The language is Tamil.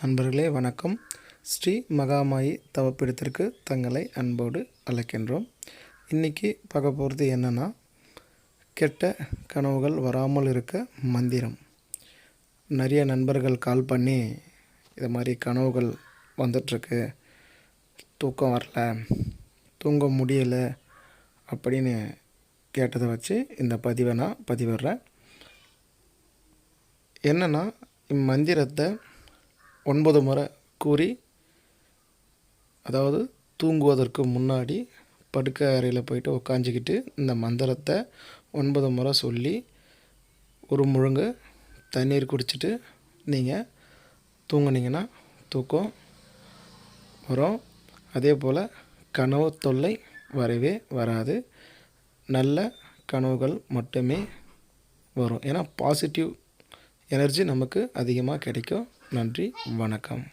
நண்பர்களே வணக்கம். ஸ்ரீ மகாமாயி தவப்பிடத்திற்கு தங்களை அன்போடு அழைக்கின்றோம். இன்றைக்கி பார்க்க போகிறது என்னென்னா கெட்ட கனவுகள் வராமல் இருக்க மந்திரம். நிறைய நண்பர்கள் கால் பண்ணி இது மாதிரி கனவுகள் வந்துட்டுருக்கு. தூக்கம் வரல தூங்க முடியலை அப்படின்னு கேட்டதை வச்சு இந்த பதிவை நான் பதிவிடுறேன். என்னென்னா இம்மந்திரத்தை ஒன்பது முறை கூறி அதாவது தூங்குவதற்கு முன்னாடி படுக்கை அறையில் போயிட்டு உக்காஞ்சிக்கிட்டு இந்த மந்திரத்தை ஒன்பது முறை சொல்லி ஒரு முழுங்கு தண்ணீர் குடிச்சிட்டு நீங்கள் தூங்குனீங்கன்னா தூக்கம் வரும். அதே போல் கனவு தொல்லை வரவே வராது. நல்ல கனவுகள் மட்டுமே வரும். ஏன்னா பாசிட்டிவ் எனர்ஜி நமக்கு அதிகமாக கிடைக்கும். நன்றி வணக்கம்.